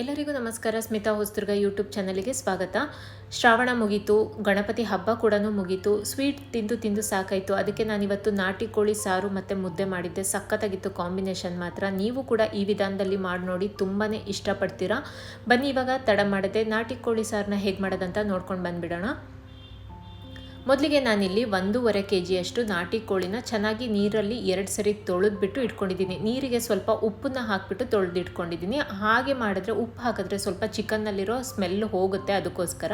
ಎಲ್ಲರಿಗೂ ನಮಸ್ಕಾರ. ಸ್ಮಿತಾ ಹೊಸದುರ್ಗ ಯೂಟ್ಯೂಬ್ ಚಾನಲಿಗೆ ಸ್ವಾಗತ. ಶ್ರಾವಣ ಮುಗೀತು, ಗಣಪತಿ ಹಬ್ಬ ಕೂಡ ಮುಗೀತು. ಸ್ವೀಟ್ ತಿಂದು ತಿಂದು ಸಾಕಾಯಿತು. ಅದಕ್ಕೆ ನಾನಿವತ್ತು ನಾಟಿ ಕೋಳಿ ಸಾರು ಮತ್ತು ಮುದ್ದೆ ಮಾಡಿದ್ದೆ. ಸಖತ್ತಾಗಿತ್ತು ಕಾಂಬಿನೇಷನ್ ಮಾತ್ರ. ನೀವು ಕೂಡ ಈ ವಿಧಾನದಲ್ಲಿ ಮಾಡಿ ನೋಡಿ ತುಂಬಾ ಇಷ್ಟಪಡ್ತೀರಾ. ಬನ್ನಿ ಇವಾಗ ತಡ ಮಾಡದೆ ನಾಟಿ ಕೋಳಿ ಸಾರನ್ನ ಹೇಗೆ ಮಾಡೋದಂತ ನೋಡ್ಕೊಂಡು ಬಂದುಬಿಡೋಣ. ಮೊದಲಿಗೆ ನಾನಿಲ್ಲಿ ಒಂದೂವರೆ ಕೆ ಜಿಯಷ್ಟು ನಾಟಿ ಕೋಳಿನ ಚೆನ್ನಾಗಿ ನೀರಲ್ಲಿ ಎರಡು ಸರಿ ತೊಳೆದ್ಬಿಟ್ಟು ಇಟ್ಕೊಂಡಿದ್ದೀನಿ. ನೀರಿಗೆ ಸ್ವಲ್ಪ ಉಪ್ಪನ್ನ ಹಾಕಿಬಿಟ್ಟು ತೊಳೆದು ಇಟ್ಕೊಂಡಿದ್ದೀನಿ ಹಾಗೆ ಮಾಡಿದ್ರೆ, ಉಪ್ಪು ಹಾಕಿದ್ರೆ ಸ್ವಲ್ಪ ಚಿಕನ್ನಲ್ಲಿರೋ ಸ್ಮೆಲ್ ಹೋಗುತ್ತೆ ಅದಕ್ಕೋಸ್ಕರ.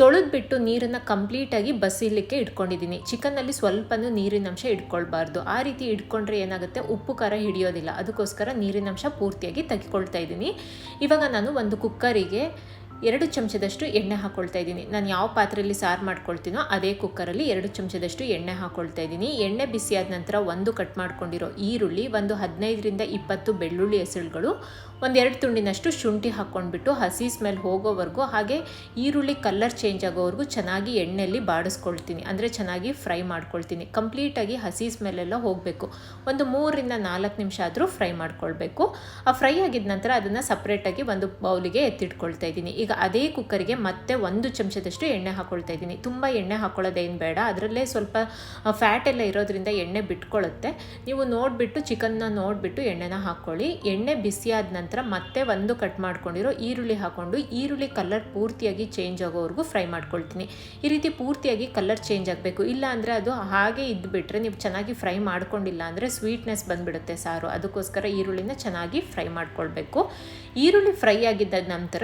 ತೊಳೆದ್ಬಿಟ್ಟು ನೀರನ್ನು ಕಂಪ್ಲೀಟಾಗಿ ಬಸಿಲಿಕ್ಕೆ ಇಟ್ಕೊಂಡಿದ್ದೀನಿ. ಚಿಕನ್ನಲ್ಲಿ ಸ್ವಲ್ಪನೂ ನೀರಿನಂಶ ಇಟ್ಕೊಳ್ಬಾರ್ದು. ಆ ರೀತಿ ಇಟ್ಕೊಂಡ್ರೆ ಏನಾಗುತ್ತೆ? ಉಪ್ಪು, ಖಾರ ಹಿಡಿಯೋದಿಲ್ಲ. ಅದಕ್ಕೋಸ್ಕರ ನೀರಿನಂಶ ಪೂರ್ತಿಯಾಗಿ ತಗ್ಗಿಕೊಳ್ತಾ ಇದ್ದೀನಿ. ಇವಾಗ ನಾನು ಒಂದು ಕುಕ್ಕರಿಗೆ ಎರಡು ಚಮಚದಷ್ಟು ಎಣ್ಣೆ ಹಾಕ್ಕೊಳ್ತಾ ಇದ್ದೀನಿ. ನಾನು ಯಾವ ಪಾತ್ರೆಯಲ್ಲಿ ಸಾರು ಮಾಡ್ಕೊಳ್ತೀನೋ ಅದೇ ಕುಕ್ಕರಲ್ಲಿ ಎರಡು ಚಮಚದಷ್ಟು ಎಣ್ಣೆ ಹಾಕ್ಕೊಳ್ತಾ ಇದ್ದೀನಿ. ಎಣ್ಣೆ ಬಿಸಿಯಾದ ನಂತರ ಒಂದು ಕಟ್ ಮಾಡ್ಕೊಂಡಿರೋ ಈರುಳ್ಳಿ, ಒಂದು ಹದಿನೈದರಿಂದ ಇಪ್ಪತ್ತು ಬೆಳ್ಳುಳ್ಳಿ ಹೆಸರುಗಳು, ಒಂದೆರಡು ತುಂಡಿನಷ್ಟು ಶುಂಠಿ ಹಾಕ್ಕೊಂಡ್ಬಿಟ್ಟು ಹಸಿ ಸ್ಮೆಲ್ ಹೋಗೋವರೆಗೂ ಹಾಗೆ ಈರುಳ್ಳಿ ಕಲರ್ ಚೇಂಜ್ ಆಗೋವರೆಗೂ ಚೆನ್ನಾಗಿ ಎಣ್ಣೆಯಲ್ಲಿ ಬಾಡಿಸ್ಕೊಳ್ತೀನಿ. ಅಂದರೆ ಚೆನ್ನಾಗಿ ಫ್ರೈ ಮಾಡ್ಕೊಳ್ತೀನಿ. ಕಂಪ್ಲೀಟಾಗಿ ಹಸಿ ಸ್ಮೆಲ್ಲೆಲ್ಲ ಹೋಗಬೇಕು. ಒಂದು ಮೂರರಿಂದ ನಾಲ್ಕು ನಿಮಿಷ ಆದರೂ ಫ್ರೈ ಮಾಡ್ಕೊಳ್ಬೇಕು. ಆ ಫ್ರೈ ಆಗಿದ ನಂತರ ಅದನ್ನು ಸಪ್ರೇಟಾಗಿ ಒಂದು ಬೌಲಿಗೆ ಎತ್ತಿಟ್ಕೊಳ್ತಾ ಇದ್ದೀನಿ. ಈಗ ಅದೇ ಕುಕ್ಕರಿಗೆ ಮತ್ತೆ ಒಂದು ಚಮಚದಷ್ಟು ಎಣ್ಣೆ ಹಾಕ್ಕೊಳ್ತಾ ಇದ್ದೀನಿ. ತುಂಬ ಎಣ್ಣೆ ಹಾಕ್ಕೊಳ್ಳೋದೇನು ಬೇಡ. ಅದರಲ್ಲೇ ಸ್ವಲ್ಪ ಫ್ಯಾಟ್ ಎಲ್ಲ ಇರೋದ್ರಿಂದ ಎಣ್ಣೆ ಬಿಟ್ಕೊಳ್ಳುತ್ತೆ ನೀವು ನೋಡಿಬಿಟ್ಟು ಚಿಕನ್ನ ನೋಡಿಬಿಟ್ಟು ಎಣ್ಣೆನ ಹಾಕ್ಕೊಳ್ಳಿ ಎಣ್ಣೆ ಬಿಸಿಯಾದ ನಂತರ ಮತ್ತೆ ಒಂದು ಕಟ್ ಮಾಡ್ಕೊಂಡಿರೋ ಈರುಳ್ಳಿ ಹಾಕ್ಕೊಂಡು ಈರುಳ್ಳಿ ಕಲರ್ ಪೂರ್ತಿಯಾಗಿ ಚೇಂಜ್ ಆಗೋವರೆಗೂ ಫ್ರೈ ಮಾಡ್ಕೊಳ್ತೀನಿ. ಈ ರೀತಿ ಪೂರ್ತಿಯಾಗಿ ಕಲರ್ ಚೇಂಜ್ ಆಗಬೇಕು. ಇಲ್ಲ ಅಂದರೆ ಅದು ಹಾಗೆ ಇದ್ದುಬಿಟ್ರೆ ನೀವು ಚೆನ್ನಾಗಿ ಫ್ರೈ ಮಾಡ್ಕೊಂಡಿಲ್ಲ ಅಂದರೆ ಸ್ವೀಟ್ನೆಸ್ ಬಂದುಬಿಡುತ್ತೆ ಸಾರು. ಅದಕ್ಕೋಸ್ಕರ ಈರುಳ್ಳಿನ ಚೆನ್ನಾಗಿ ಫ್ರೈ ಮಾಡ್ಕೊಳ್ಬೇಕು. ಈರುಳ್ಳಿ ಫ್ರೈ ಆಗಿದ್ದ ನಂತರ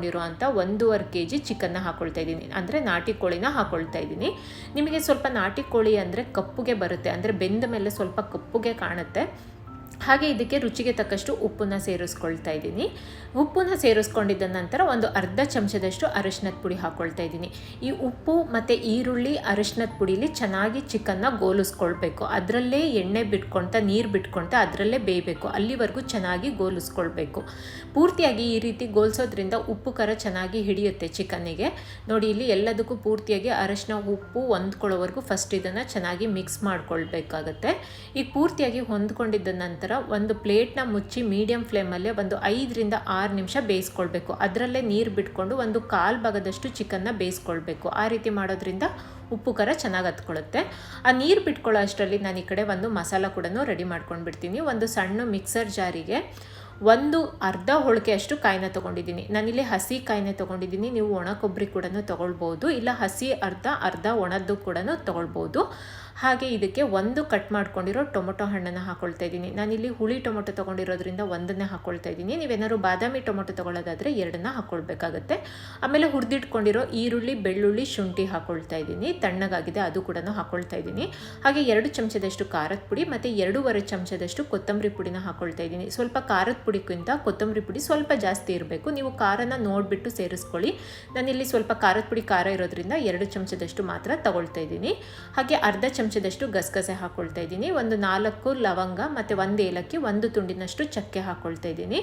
ತೊಳೆದಿಟ್ಕೊಂಡಿರೋ ಅಂಥ ಒಂದೂವರೆ ಕೆ ಜಿ ಚಿಕನ್ನ ಹಾಕ್ಕೊಳ್ತಾ ಇದ್ದೀನಿ. ಅಂದರೆ ನಾಟಿ ಕೋಳಿನ ಹಾಕ್ಕೊಳ್ತಾ ಇದ್ದೀನಿ. ನಿಮಗೆ ಸ್ವಲ್ಪ ನಾಟಿ ಕೋಳಿ ಅಂದರೆ ಕಪ್ಪುಗೆ ಬರುತ್ತೆ. ಅಂದರೆ ಬೆಂದ ಮೇಲೆ ಸ್ವಲ್ಪ ಕಪ್ಪುಗೆ ಕಾಣುತ್ತೆ. ಹಾಗೆ ಇದಕ್ಕೆ ರುಚಿಗೆ ತಕ್ಕಷ್ಟು ಉಪ್ಪನ್ನು ಸೇರಿಸ್ಕೊಳ್ತಾ ಇದ್ದೀನಿ. ಉಪ್ಪನ್ನು ಸೇರಿಸ್ಕೊಂಡಿದ್ದ ನಂತರ ಒಂದು ಅರ್ಧ ಚಮಚದಷ್ಟು ಅರಿಶಿನದ ಪುಡಿ ಹಾಕ್ಕೊಳ್ತಾ ಇದ್ದೀನಿ. ಈ ಉಪ್ಪು ಮತ್ತು ಈರುಳ್ಳಿ ಅರಿಶಿನದ ಪುಡಿಲಿ ಚೆನ್ನಾಗಿ ಚಿಕನ್ನ ಗೋಲಿಸ್ಕೊಳ್ಬೇಕು. ಅದರಲ್ಲೇ ಎಣ್ಣೆ ಬಿಟ್ಕೊಳ್ತಾ ನೀರು ಬಿಟ್ಕೊಳ್ತಾ ಅದರಲ್ಲೇ ಬೇಯಬೇಕು. ಅಲ್ಲಿವರೆಗೂ ಚೆನ್ನಾಗಿ ಗೋಲಿಸ್ಕೊಳ್ಬೇಕು. ಪೂರ್ತಿಯಾಗಿ ಈ ರೀತಿ ಗೋಲಿಸೋದ್ರಿಂದ ಉಪ್ಪು ಖರ ಚೆನ್ನಾಗಿ ಹಿಡಿಯುತ್ತೆ ಚಿಕನ್ನಿಗೆ. ನೋಡಿ, ಇಲ್ಲಿ ಎಲ್ಲದಕ್ಕೂ ಪೂರ್ತಿಯಾಗಿ ಅರಿಶಿನ ಉಪ್ಪು ಹೊಂದ್ಕೊಳ್ಳೋವರೆಗೂ ಫಸ್ಟ್ ಇದನ್ನು ಚೆನ್ನಾಗಿ ಮಿಕ್ಸ್ ಮಾಡ್ಕೊಳ್ಬೇಕಾಗತ್ತೆ. ಈಗ ಪೂರ್ತಿಯಾಗಿ ಹೊಂದ್ಕೊಂಡಿದ್ದ ನಂತರ ಒಂದು ಪ್ಲೇಟ್ನ ಮುಚ್ಚಿ ಮೀಡಿಯಂ ಫ್ಲೇಮಲ್ಲೇ ಒಂದು ಐದರಿಂದ ಆರು ನಿಮಿಷ ಬೇಯಿಸ್ಕೊಳ್ಬೇಕು. ಅದರಲ್ಲೇ ನೀರು ಬಿಟ್ಕೊಂಡು ಒಂದು ಕಾಲು ಭಾಗದಷ್ಟು ಚಿಕನ್ನ ಬೇಯಿಸ್ಕೊಳ್ಬೇಕು. ಆ ರೀತಿ ಮಾಡೋದ್ರಿಂದ ಉಪ್ಪು ಖರ ಚೆನ್ನಾಗಿ ಹತ್ಕೊಳ್ಳುತ್ತೆ. ಆ ನೀರು ಬಿಟ್ಕೊಳ್ಳೋ ಅಷ್ಟರಲ್ಲಿ ನಾನು ಈ ಕಡೆ ಒಂದು ಮಸಾಲ ಕೂಡ ರೆಡಿ ಮಾಡ್ಕೊಂಡ್ಬಿಡ್ತೀನಿ. ಒಂದು ಸಣ್ಣ ಮಿಕ್ಸರ್ ಜಾರಿಗೆ ಒಂದು ಅರ್ಧ ಹೋಳಿಗೆಯಷ್ಟು ಕಾಯಿನ ತೊಗೊಂಡಿದ್ದೀನಿ. ನಾನಿಲ್ಲಿ ಹಸಿ ಕಾಯಿನ ತೊಗೊಂಡಿದ್ದೀನಿ. ನೀವು ಒಣ ಕೊಬ್ಬರಿ ಕೂಡ ತೊಗೊಳ್ಬೋದು. ಇಲ್ಲ ಹಸಿ ಅರ್ಧ ಅರ್ಧ ಒಣದ್ದು ಕೂಡ ತೊಗೊಳ್ಬೋದು. ಹಾಗೆ ಇದಕ್ಕೆ ಒಂದು ಕಟ್ ಮಾಡ್ಕೊಂಡಿರೋ ಟೊಮೊಟೊ ಹಣ್ಣನ್ನು ಹಾಕ್ಕೊಳ್ತಾ ಇದ್ದೀನಿ. ನಾನಿಲ್ಲಿ ಹುಳಿ ಟೊಮೊಟೊ ತೊಗೊಂಡಿರೋದ್ರಿಂದ ಒಂದನ್ನೇ ಹಾಕ್ಕೊಳ್ತಾ ಇದ್ದೀನಿ. ನೀವೇನಾದ್ರು ಬಾದಾಮಿ ಟೊಮೊಟೊ ತೊಗೊಳ್ಳೋದಾದರೆ ಎರಡನ್ನ ಹಾಕ್ಕೊಳ್ಬೇಕಾಗತ್ತೆ ಆಮೇಲೆ ಹುರಿದಿಟ್ಕೊಂಡಿರೋ ಈರುಳ್ಳಿ, ಬೆಳ್ಳುಳ್ಳಿ, ಶುಂಠಿ ಹಾಕ್ಕೊಳ್ತಾ ಇದ್ದೀನಿ. ತಣ್ಣಗಾಗಿದೆ, ಅದು ಕೂಡ ಹಾಕ್ಕೊಳ್ತಾ ಇದ್ದೀನಿ. ಹಾಗೆ ಎರಡು ಚಮಚದಷ್ಟು ಖಾರದ ಪುಡಿ ಮತ್ತು ಎರಡೂವರೆ ಚಮಚದಷ್ಟು ಕೊತ್ತಂಬರಿ ಪುಡಿನ ಹಾಕ್ಕೊಳ್ತಾ ಇದ್ದೀನಿ. ಸ್ವಲ್ಪ ಖಾರದ ಪುಡಿಗಿಂತ ಕೊತ್ತಂಬರಿ ಪುಡಿ ಸ್ವಲ್ಪ ಜಾಸ್ತಿ ಇರಬೇಕು. ನೀವು ಖಾರನ ನೋಡಿಬಿಟ್ಟು ಸೇರಿಸ್ಕೊಳ್ಳಿ. ನಾನಿಲ್ಲಿ ಸ್ವಲ್ಪ ಖಾರದ ಪುಡಿ ಖಾರ ಇರೋದ್ರಿಂದ ಎರಡು ಚಮಚದಷ್ಟು ಮಾತ್ರ ತಗೊಳ್ತಾ ಇದ್ದೀನಿ. ಹಾಗೆ ಅರ್ಧ ಚಮಚದಷ್ಟು ಗಸಗಸೆ ಹಾಕ್ಕೊಳ್ತಾ ಇದ್ದೀನಿ. ಒಂದು ನಾಲ್ಕು ಲವಂಗ ಮತ್ತು ಒಂದು ಏಲಕ್ಕಿ, ಒಂದು ತುಂಡಿನಷ್ಟು ಚಕ್ಕೆ ಹಾಕ್ಕೊಳ್ತಾ ಇದ್ದೀನಿ.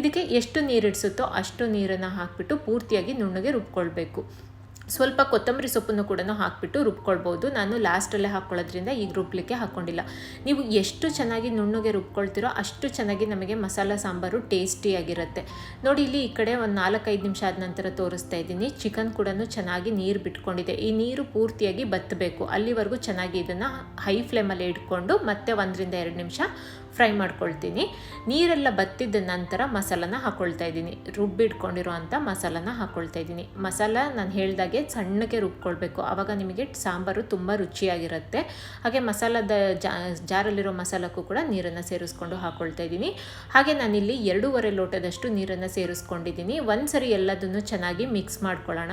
ಇದಕ್ಕೆ ಎಷ್ಟು ನೀರಿಡಿಸುತ್ತೋ ಅಷ್ಟು ನೀರನ್ನು ಹಾಕಿಬಿಟ್ಟು ಪೂರ್ತಿಯಾಗಿ ನುಣ್ಣಗೆ ರುಬ್ಕೊಳ್ಬೇಕು. ಸ್ವಲ್ಪ ಕೊತ್ತಂಬರಿ ಸೊಪ್ಪನ್ನು ಕೂಡ ಹಾಕಿಬಿಟ್ಟು ರುಬ್ಕೊಳ್ಬೋದು. ನಾನು ಲಾಸ್ಟಲ್ಲೇ ಹಾಕ್ಕೊಳ್ಳೋದ್ರಿಂದ ಈಗ ರುಬ್ಲಿಕ್ಕೆ ಹಾಕ್ಕೊಂಡಿಲ್ಲ. ನೀವು ಎಷ್ಟು ಚೆನ್ನಾಗಿ ನುಣ್ಣಗೆ ರುಬ್ಕೊಳ್ತೀರೋ ಅಷ್ಟು ಚೆನ್ನಾಗಿ ನಮಗೆ ಮಸಾಲ ಸಾಂಬಾರು ಟೇಸ್ಟಿಯಾಗಿರುತ್ತೆ ನೋಡಿ, ಇಲ್ಲಿ ಈ ಕಡೆ ಒಂದು ನಾಲ್ಕೈದು ನಿಮಿಷ ಆದ ನಂತರ ತೋರಿಸ್ತಾ ಇದ್ದೀನಿ. ಚಿಕನ್ ಕೂಡ ಚೆನ್ನಾಗಿ ನೀರು ಬಿಟ್ಕೊಂಡಿದೆ. ಈ ನೀರು ಪೂರ್ತಿಯಾಗಿ ಬತ್ತಬೇಕು. ಅಲ್ಲಿವರೆಗೂ ಚೆನ್ನಾಗಿ ಇದನ್ನು ಹೈ ಫ್ಲೇಮಲ್ಲಿ ಇಟ್ಕೊಂಡು ಮತ್ತೆ ಒಂದರಿಂದ ಎರಡು ನಿಮಿಷ ಫ್ರೈ ಮಾಡ್ಕೊಳ್ತೀನಿ. ನೀರೆಲ್ಲ ಬತ್ತಿದ ನಂತರ ಮಸಾಲನ ಹಾಕ್ಕೊಳ್ತಾ ಇದ್ದೀನಿ. ರುಬ್ಬಿಟ್ಕೊಂಡಿರೋ ಅಂಥ ಮಸಾಲನ ಹಾಕ್ಕೊಳ್ತಾ ಇದ್ದೀನಿ. ಮಸಾಲ ನಾನು ಹೇಳಿದಾಗೆ ಸಣ್ಣಕ್ಕೆ ರುಬ್ಕೊಳ್ಬೇಕು. ಆವಾಗ ನಿಮಗೆ ಸಾಂಬಾರು ತುಂಬ ರುಚಿಯಾಗಿರುತ್ತೆ. ಹಾಗೆ ಮಸಾಲದ ಜಾರಲ್ಲಿರೋ ಮಸಾಲಕ್ಕೂ ಕೂಡ ನೀರನ್ನು ಸೇರಿಸ್ಕೊಂಡು ಹಾಕ್ಕೊಳ್ತಾ ಇದ್ದೀನಿ. ಹಾಗೆ ನಾನಿಲ್ಲಿ ಎರಡೂವರೆ ಲೋಟದಷ್ಟು ನೀರನ್ನು ಸೇರಿಸ್ಕೊಂಡಿದ್ದೀನಿ. ಒಂದು ಸರಿ ಎಲ್ಲದನ್ನು ಚೆನ್ನಾಗಿ ಮಿಕ್ಸ್ ಮಾಡ್ಕೊಳ್ಳೋಣ.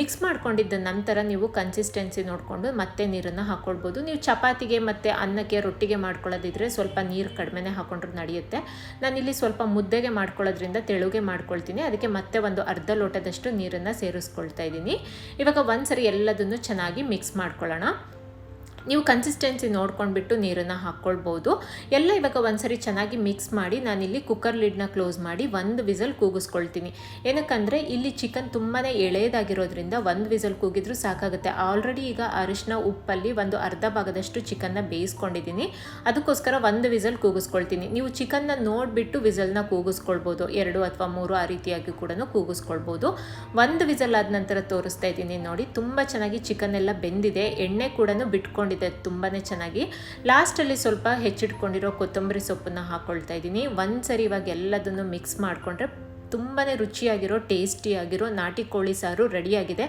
ಮಿಕ್ಸ್ ಮಾಡ್ಕೊಂಡಿದ್ದ ನಂತರ ನೀವು ಕನ್ಸಿಸ್ಟೆನ್ಸಿ ನೋಡಿಕೊಂಡು ಮತ್ತೆ ನೀರನ್ನು ಹಾಕ್ಕೊಳ್ಬೋದು ನೀವು ಚಪಾತಿಗೆ ಮತ್ತು ಅನ್ನಕ್ಕೆ ರೊಟ್ಟಿಗೆ ಮಾಡ್ಕೊಳ್ಳೋದಿದ್ರೆ ಸ್ವಲ್ಪ ನೀರು ಕಡಿಮೆನೇ ಹಾಕೊಂಡ್ರು ನಡೆಯುತ್ತೆ. ನಾನಿಲ್ಲಿ ಸ್ವಲ್ಪ ಮುದ್ದೆಗೆ ಮಾಡ್ಕೊಳ್ಳೋದ್ರಿಂದ ತೆಳುಗೆ ಮಾಡ್ಕೊಳ್ತೀನಿ. ಅದಕ್ಕೆ ಮತ್ತೆ ಒಂದು ಅರ್ಧ ಲೋಟದಷ್ಟು ನೀರನ್ನು ಸೇರಿಸ್ಕೊಳ್ತಾ ಇದ್ದೀನಿ. ಇವಾಗ ಒಂದು ಸರಿ ಎಲ್ಲದನ್ನು ಚೆನ್ನಾಗಿ ಮಿಕ್ಸ್ ಮಾಡ್ಕೊಳ್ಳೋಣ. ನೀವು ಕನ್ಸಿಸ್ಟೆನ್ಸಿ ನೋಡ್ಕೊಂಡ್ಬಿಟ್ಟು ನೀರನ್ನು ಹಾಕ್ಕೊಳ್ಬೋದು. ಎಲ್ಲ ಇವಾಗ ಒಂದ್ಸರಿ ಚೆನ್ನಾಗಿ ಮಿಕ್ಸ್ ಮಾಡಿ ನಾನಿಲ್ಲಿ ಕುಕ್ಕರ್ ಲಿಡ್ನ ಕ್ಲೋಸ್ ಮಾಡಿ ಒಂದು ವಿಸಲ್ ಕೂಗಿಸ್ಕೊಳ್ತೀನಿ. ಏನಕ್ಕಂದರೆ ಇಲ್ಲಿ ಚಿಕನ್ ತುಂಬಾ ಎಳೆಯದಾಗಿರೋದ್ರಿಂದ ಒಂದು ವಿಸಲ್ ಕೂಗಿದ್ರೂ ಸಾಕಾಗುತ್ತೆ. ಆಲ್ರೆಡಿ ಈಗ ಅರಿಶಿನ ಉಪ್ಪಲ್ಲಿ ಒಂದು ಅರ್ಧ ಭಾಗದಷ್ಟು ಚಿಕನ್ನ ಬೇಯಿಸ್ಕೊಂಡಿದ್ದೀನಿ. ಅದಕ್ಕೋಸ್ಕರ ಒಂದು ವಿಸಲ್ ಕೂಗಿಸ್ಕೊಳ್ತೀನಿ. ನೀವು ಚಿಕನ್ನ ನೋಡಿಬಿಟ್ಟು ವಿಸಲ್ನ ಕೂಗಿಸ್ಕೊಳ್ಬೋದು. ಎರಡು ಅಥವಾ ಮೂರು ಆ ರೀತಿಯಾಗಿ ಕೂಡ ಕೂಗಿಸ್ಕೊಳ್ಬೋದು. ಒಂದು ವಿಸಲ್ ಆದ ನಂತರ ತೋರಿಸ್ತಾ ಇದ್ದೀನಿ ನೋಡಿ. ತುಂಬ ಚೆನ್ನಾಗಿ ಚಿಕನ್ ಎಲ್ಲ ಬೆಂದಿದೆ. ಎಣ್ಣೆ ಕೂಡ ಬಿಟ್ಕೊಂಡಿದೆ ತುಂಬಾ ಚೆನ್ನಾಗಿ. ಲಾಸ್ಟಲ್ಲಿ ಸ್ವಲ್ಪ ಹೆಚ್ಚಿಟ್ಕೊಂಡಿರೋ ಕೊತ್ತಂಬರಿ ಸೊಪ್ಪನ್ನು ಹಾಕ್ಕೊಳ್ತಾ ಇದ್ದೀನಿ. ಒಂದು ಸರಿ ಇವಾಗ ಎಲ್ಲದನ್ನು ಮಿಕ್ಸ್ ಮಾಡಿಕೊಂಡ್ರೆ ತುಂಬಾ ರುಚಿಯಾಗಿರೋ, ಟೇಸ್ಟಿಯಾಗಿರೋ ನಾಟಿ ಕೋಳಿ ಸಾರು ರೆಡಿಯಾಗಿದೆ.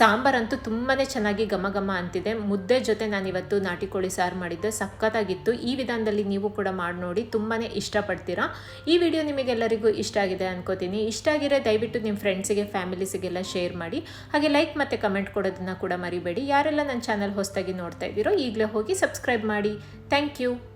ಸಾಂಬಾರಂತೂ ತುಂಬಾ ಚೆನ್ನಾಗಿ ಘಮ ಘಮ ಅಂತಿದೆ. ಮುದ್ದೆ ಜೊತೆ ನಾನಿವತ್ತು ನಾಟಿ ಕೋಳಿ ಸಾರು ಮಾಡಿದ್ದೆ ಸಖತ್ತಾಗಿತ್ತು. ಈ ವಿಧಾನದಲ್ಲಿ ನೀವು ಕೂಡ ಮಾಡಿ ನೋಡಿ ತುಂಬಾ ಇಷ್ಟಪಡ್ತೀರಾ. ಈ ವಿಡಿಯೋ ನಿಮಗೆಲ್ಲರಿಗೂ ಇಷ್ಟ ಆಗಿದೆ ಅನ್ಕೋತೀನಿ. ಇಷ್ಟ ಆಗಿರೋ ದಯವಿಟ್ಟು ನಿಮ್ಮ ಫ್ರೆಂಡ್ಸಿಗೆ, ಫ್ಯಾಮಿಲೀಸಿಗೆಲ್ಲ ಶೇರ್ ಮಾಡಿ. ಹಾಗೆ ಲೈಕ್ ಮತ್ತು ಕಮೆಂಟ್ ಕೊಡೋದನ್ನ ಕೂಡ ಮರಿಬೇಡಿ. ಯಾರೆಲ್ಲ ನನ್ನ ಚಾನಲ್ ಹೊಸದಾಗಿ ನೋಡ್ತಾ ಇದ್ದೀರೋ ಈಗಲೇ ಹೋಗಿ ಸಬ್ಸ್ಕ್ರೈಬ್ ಮಾಡಿ. Thank you.